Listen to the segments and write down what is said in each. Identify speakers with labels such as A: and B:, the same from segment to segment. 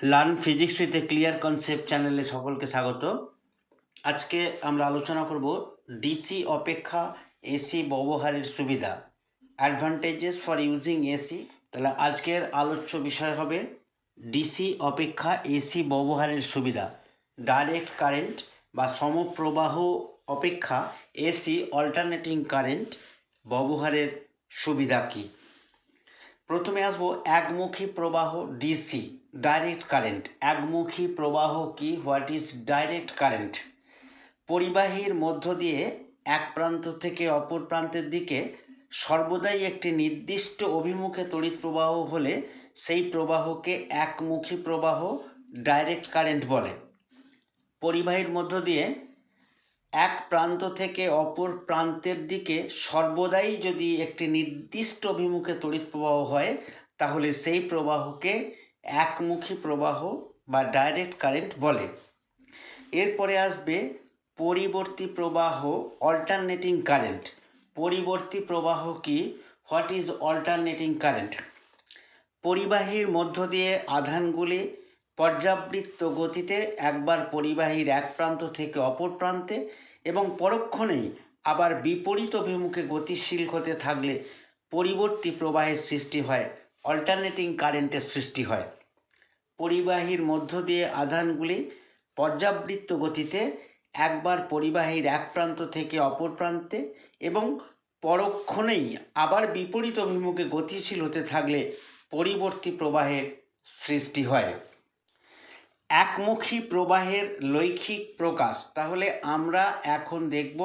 A: Learn physics with a clear concept চ্যানেলে সকলকে স্বাগত। আজকে আমরা আলোচনা করব ডিসি অপেক্ষা এসি ব্যবহারের সুবিধা অ্যাডভান্টেজেস ফর ইউজিং এসি তাহলে আজকের আলোচ্য বিষয় হবে ডিসি অপেক্ষা এসি ব্যবহারের সুবিধা ডাইরেক্ট কারেন্ট বা সমপ্রবাহ অপেক্ষা এসি অল্টারনেটিং কারেন্ট ব্যবহারের সুবিধা কী। প্রথমে আসব একমুখী প্রবাহ ডিসি ডাইরেক্ট কারেন্ট একমুখী প্রবাহ কি? হোয়াট ইজ ডাইরেক্ট কারেন্ট পরিবাহীর মধ্য দিয়ে এক প্রান্ত থেকে অপর প্রান্তের দিকে সর্বদাই একটি নির্দিষ্ট অভিমুখে তড়িৎ প্রবাহ হলে সেই প্রবাহকে একমুখী প্রবাহ ডাইরেক্ট কারেন্ট বলে। পরিবাহীর মধ্য দিয়ে এক প্রান্ত থেকে অপর প্রান্তের দিকে সর্বদাই যদি একটি নির্দিষ্ট অভিমুখে তড়িৎ প্রবাহ হয়, তাহলে সেই প্রবাহকে একমুখী প্রবাহ বা ডাইরেক্ট কারেন্ট বলে। এরপরে আসবে পরিবর্তী প্রবাহ অল্টারনেটিং কারেন্ট পরিবর্তী প্রবাহ কি? হোয়াট ইজ অল্টারনেটিং কারেন্ট পরিবাহীর মধ্য দিয়ে আধানগুলি পর্যাবৃত্ত গতিতে একবার পরিবাহীর এক প্রান্ত থেকে অপর প্রান্তে এবং পরক্ষণেই আবার বিপরীত অভিমুখে গতিশীল হতে থাকলে পরিবর্তী প্রবাহের সৃষ্টি হয় অল্টারনেটিং কারেন্টের সৃষ্টি হয়। পরিবাহীর মধ্য দিয়ে আধানগুলি পর্যাবৃত্ত গতিতে একবার পরিবাহীর এক প্রান্ত থেকে অপর প্রান্তে এবং পরক্ষণেই আবার বিপরীত অভিমুখে গতিশীল হতে থাকলে পরিবর্তী প্রবাহের সৃষ্টি হয়। একমুখী প্রবাহের লৈখিক প্রকাশ। তাহলে আমরা এখন দেখব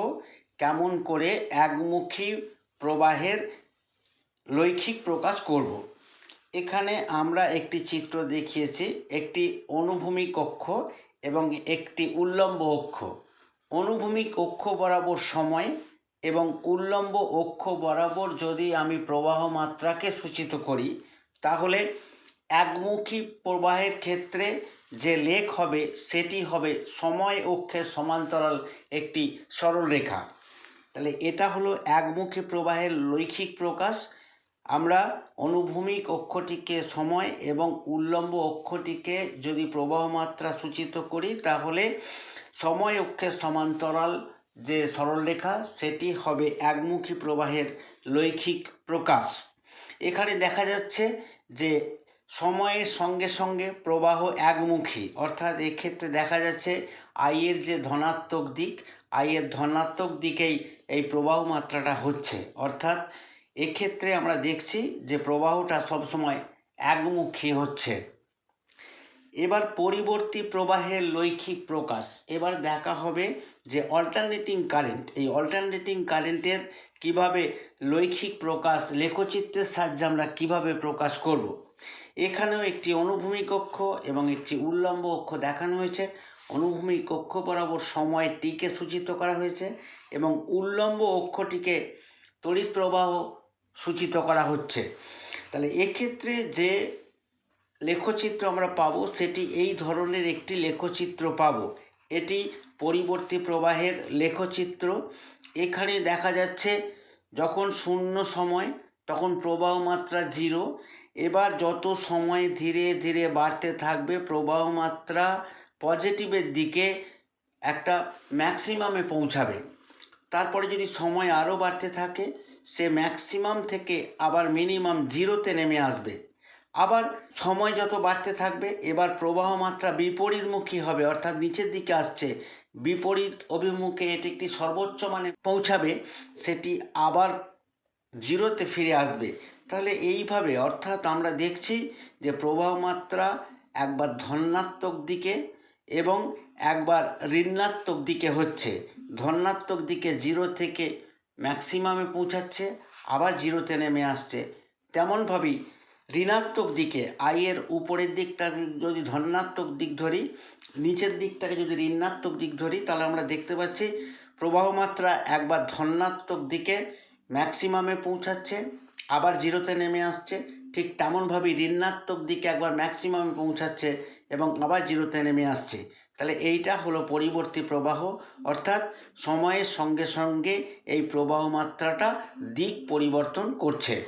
A: কেমন করে একমুখী প্রবাহের লৈখিক প্রকাশ করব। এখানে আমরা একটি চিত্র দেখিয়েছি, একটি অনুভূমিক অক্ষ এবং একটি উল্লম্ব অক্ষ। অনুভূমিক অক্ষ বরাবর সময় এবং উল্লম্ব অক্ষ বরাবর যদি আমি প্রবাহ মাত্রাকে সূচিত করি, তাহলে একমুখী প্রবাহের ক্ষেত্রে যে লেখ হবে, সেটি হবে সময় অক্ষের সমান্তরাল একটি সরল রেখা। তাহলে এটা হলো একমুখী প্রবাহের লৈখিক প্রকাশ। আমরা অনুভূমিক অক্ষটিকে সময় এবং উল্লম্ব অক্ষটিকে যদি প্রবাহ মাত্রা সূচিত করি, তাহলে সময় অক্ষের সমান্তরাল যে সরলরেখা সেটি হবে একমুখী প্রবাহের লৈখিক প্রকাশ। এখানে দেখা যাচ্ছে যে সময়ের সঙ্গে সঙ্গে প্রবাহ একমুখী। অর্থাৎ এক্ষেত্রে দেখা যাচ্ছে আইয়ের যে ধনাত্মক দিক আইয়ের ধনাত্মক দিকেই এই প্রবাহ মাত্রাটা হচ্ছে। অর্থাৎ এক্ষেত্রে আমরা দেখছি যে প্রবাহটা সবসময় একমুখী হচ্ছে। এবার পরিবর্তী প্রবাহের লৈখিক প্রকাশ। এবার দেখা হবে যে অল্টারনেটিং কারেন্ট এই অল্টারনেটিং কারেন্টের কীভাবে লৈখিক প্রকাশ, লেখচিত্রের সাহায্যে আমরা কীভাবে প্রকাশ করব। এখানেও একটি অনুভূমিক অক্ষ এবং একটি উল্লম্ব অক্ষ দেখানো হয়েছে। অনুভূমিক অক্ষ বরাবর সময় টিকে সূচিত করা হয়েছে এবং উল্লম্ব অক্ষটিকে তড়িৎ প্রবাহ সূচিত করা হচ্ছে। তাহলে এক্ষেত্রে যে লেখচিত্র আমরা পাবো, সেটি এই ধরনের একটি লেখচিত্র পাবো। এটি পরিবর্তী প্রবাহের লেখচিত্র। এখানে দেখা যাচ্ছে যখন শূন্য সময়, তখন প্রবাহ মাত্রা জিরো এবার যত সময় ধীরে ধীরে বাড়তে থাকবে, প্রবাহ মাত্রা পজিটিভের দিকে একটা ম্যাক্সিমামে পৌঁছাবে। তারপরে যদি সময় আরও বাড়তে থাকে, সে ম্যাক্সিমাম থেকে আবার মিনিমাম জিরোতে নেমে আসবে। আবার সময় যত বাড়তে থাকবে, এবার প্রবাহ মাত্রা বিপরীতমুখী হবে, অর্থাৎ নিচের দিকে আসছে। বিপরীত অভিমুখে এটি একটি সর্বোচ্চ মানে পৌঁছাবে, সেটি আবার জিরোতে ফিরে আসবে। তাহলে এইভাবে, অর্থাৎ আমরা দেখছি যে প্রবাহ মাত্রা একবার ধনাত্মক দিকে এবং একবার ঋণাত্মক দিকে হচ্ছে। ধনাত্মক দিকে জিরো থেকে ম্যাক্সিমামে পৌঁছাচ্ছে, আবার জিরোতে নেমে আসছে। তেমনভাবেই ঋণাত্মক দিকে আয়ের উপরের দিকটা যদি ধনাত্মক দিক ধরি, নিচের দিকটাকে যদি ঋণাত্মক দিক ধরি, তাহলে আমরা দেখতে পাচ্ছি প্রবাহমাত্রা একবার ধনাত্মক দিকে ম্যাক্সিমামে পৌঁছাচ্ছে। আবার জিরোতে নেমে আসছে। ঠিক তেমনভাবেই ঋণাত্মক দিকে একবার ম্যাক্সিমামে পৌঁছাচ্ছে এবং আবার জিরোতে নেমে আসছে। তাহলে এইটা হলো পরিবর্তী প্রবাহ। অর্থাৎ সময়ের সঙ্গে সঙ্গে এই প্রবাহ মাত্রাটা দিক পরিবর্তন করছে।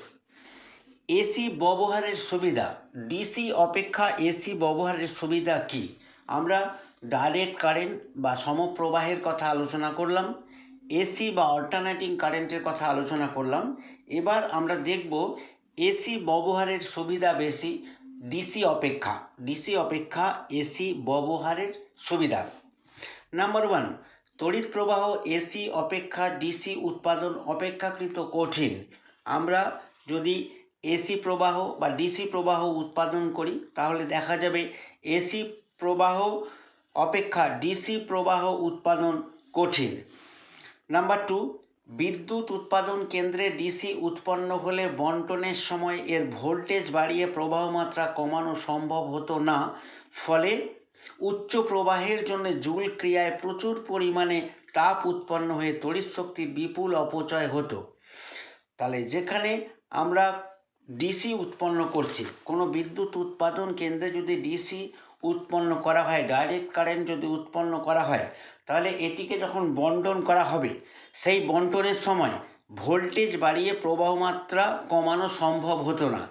A: এসি ব্যবহারের সুবিধা। ডিসি অপেক্ষা এসি ব্যবহারের সুবিধা কি? আমরা ডাইরেক্ট কারেন্ট বা সমপ্রবাহের কথা আলোচনা করলাম। এসি বা অল্টারনেটিং কারেন্টের কথা আলোচনা করলাম। এবার আমরা দেখব এসি ব্যবহারের সুবিধা বেশি, ডিসি অপেক্ষা। ডিসি অপেক্ষা, এসি ব্যবহারের সুবিধা। নাম্বার ওয়ান তড়িৎ প্রবাহ, এসি অপেক্ষা, ডিসি উৎপাদন অপেক্ষাকৃত কঠিন। আমরা যদি এসি প্রবাহ বা ডিসি প্রবাহ উৎপাদন করি, তাহলে দেখা যাবে এসি প্রবাহ অপেক্ষা, ডিসি প্রবাহ উৎপাদন কঠিন। নাম্বার টু বিদ্যুৎ উৎপাদন কেন্দ্রে ডিসি উৎপন্ন হলে বন্টনের সময় এর ভোল্টেজ বাড়িয়ে প্রবাহ মাত্রা কমানো সম্ভব হতো না। ফলে উচ্চ প্রবাহের জন্য জুল ক্রিয়ায় প্রচুর পরিমাণে তাপ উৎপন্ন হয়ে তড়িৎ শক্তির বিপুল অপচয় হতো। তাহলে যেখানে আমরা ডিসি উৎপন্ন করছি, কোনো বিদ্যুৎ উৎপাদন কেন্দ্রে যদি ডিসি উৎপন্ন করা হয় ডাইরেক্ট কারেন্ট যদি উৎপন্ন করা হয় তাহলে এটিকে যখন বন্টন করা হবে, সেই বন্টনের সময় ভোল্টেজ বাড়িয়ে প্রবাহ মাত্রা কমানো সম্ভব হতো না।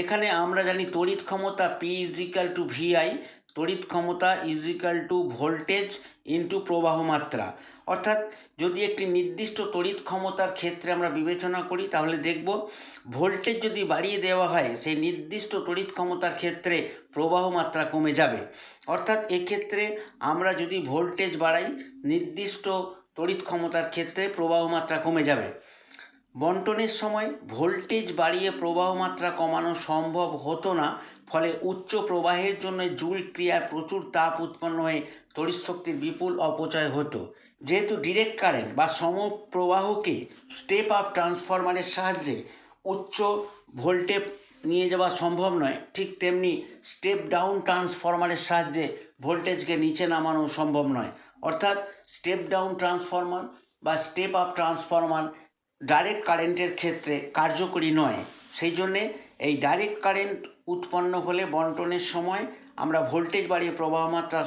A: এখানে আমরা জানি তড়িৎ ক্ষমতা পি ইজিক্যাল টু ভিআই তড়িৎ ক্ষমতা ইজিক্যাল টু ভোল্টেজ ইন্টু প্রবাহ মাত্রা। অর্থাৎ যদি একটি নির্দিষ্ট তড়িৎ ক্ষমতার ক্ষেত্রে আমরা বিবেচনা করি, তাহলে দেখব ভোল্টেজ যদি বাড়িয়ে দেওয়া হয়, সেই নির্দিষ্ট তড়িৎ ক্ষমতার ক্ষেত্রে প্রবাহ মাত্রা কমে যাবে। অর্থাৎ এক্ষেত্রে আমরা যদি ভোল্টেজ বাড়াই, নির্দিষ্ট তড়িৎ ক্ষমতার ক্ষেত্রে প্রবাহ মাত্রা কমে যাবে। বন্টনের সময় ভোল্টেজ বাড়িয়ে প্রবাহ মাত্রা কমানো সম্ভব হতো না ফলে উচ্চ প্রবাহের জন্য জুল ক্রিয়ায় প্রচুর তাপ উৎপন্ন হয়ে তড়িৎ শক্তির বিপুল অপচয় হতো। যেহেতু ডিরেক্ট কারেন্ট বা সমপ্রবাহকে স্টেপ আপ ট্রান্সফরমারের সাহায্যে উচ্চ ভোল্টে নিয়ে যাওয়া সম্ভব নয়, ঠিক তেমনি স্টেপ ডাউন ট্রান্সফরমারের সাহায্যে ভোল্টেজকে নিচে নামানো সম্ভব নয়। অর্থাৎ স্টেপ ডাউন ট্রান্সফরমার বা স্টেপ আপ ট্রান্সফরমার ডাইরেক্ট কারেন্টের ক্ষেত্রে কার্যকরী নয়। সেই জন্যে এই ডাইরেক্ট কারেন্ট উৎপন্ন হলে বন্টনের সময় আমরা ভোল্টেজ বাড়িয়ে প্রবাহ মাত্রা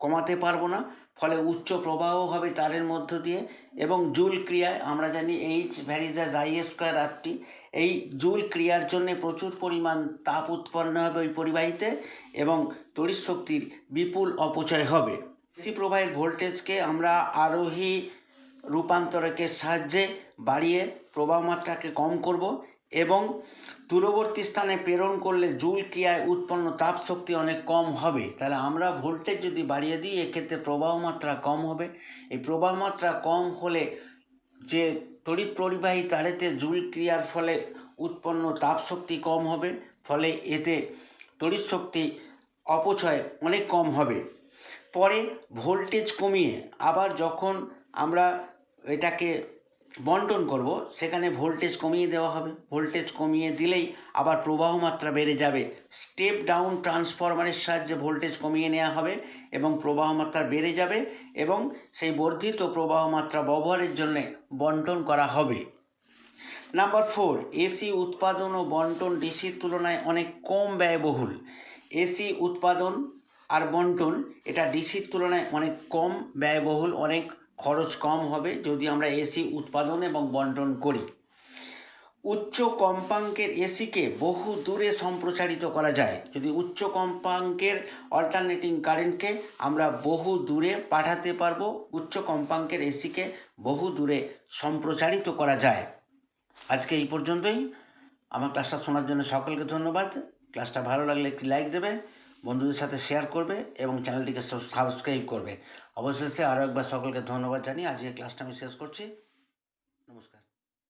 A: কমাতে পারব না, ফলে উচ্চ প্রবাহ হবে তারের মধ্য দিয়ে এবং জুল ক্রিয়ায় আমরা জানি H varies as I square R T এই জুল ক্রিয়ার জন্য প্রচুর পরিমাণ তাপ উৎপন্ন হবে ওই পরিবাহীতে এবং তড়িৎ শক্তির বিপুল অপচয় হবে। এসি প্রবাহের ভোল্টেজকে আমরা আরোহী রূপান্তরকের সাহায্যে বাড়িয়ে প্রবাহ মাত্রাকে কম করব এবং দূরবর্তী স্থানে প্রেরণ করলে জুল ক্রিয়ায় উৎপন্ন তাপ শক্তি অনেক কম হবে। তাহলে আমরা ভোল্টেজ যদি বাড়িয়ে দিই, এক্ষেত্রে প্রবাহ মাত্রা কম হবে। এই প্রবাহ মাত্রা কম হলে যে তড়িৎ পরিবাহী তারেতে জুল ক্রিয়ার ফলে উৎপন্ন তাপ শক্তি কম হবে, ফলে এতে তড়িৎ শক্তি অপচয় অনেক কম হবে। পরে ভোল্টেজ কমিয়ে আবার যখন আমরা এটাকে বন্টন করব, সেখানে ভোল্টেজ কমিয়ে দেওয়া হবে। ভোল্টেজ কমিয়ে দিলেই আবার প্রবাহ মাত্রা বেড়ে যাবে। স্টেপ ডাউন ট্রান্সফরমারের সাহায্যে ভোল্টেজ কমিয়ে নেওয়া হবে এবং প্রবাহ মাত্রা বেড়ে যাবে এবং সেই বর্ধিত প্রবাহ মাত্রা ব্যবহারের জন্য বন্টন করা হবে। নাম্বার ফোর এসি উৎপাদন ও বন্টন ডিসির তুলনায় অনেক কম ব্যয়বহুল। এসি উৎপাদন আর বন্টন, এটা ডিসির তুলনায় অনেক কম ব্যয়বহুল, অনেক খরচ কম হবে যদি আমরা এসি উৎপাদন এবং বন্টন করি। উচ্চ কম্পাঙ্কের এসিকে বহু দূরে সম্প্রচারিত করা যায়। যদি উচ্চ কম্পাঙ্কের অল্টারনেটিং কারেন্টকে আমরা বহু দূরে পাঠাতে পারব, উচ্চ কম্পাঙ্কের এসিকে বহু দূরে সম্প্রচারিত করা যায়। আজকে এই পর্যন্তই। আমার ক্লাসটা শোনার জন্য সকলকে ধন্যবাদ। ক্লাসটা ভালো লাগলে একটি লাইক দেবে, বন্ধুদের সাথে শেয়ার করবে এবং চ্যানেলটিকে সাবস্ক্রাইব করবে। অবশেষে আরও একবার সকলকে ধন্যবাদ জানিয়ে আজকের ক্লাসটা আমি শেষ করছি। নমস্কার।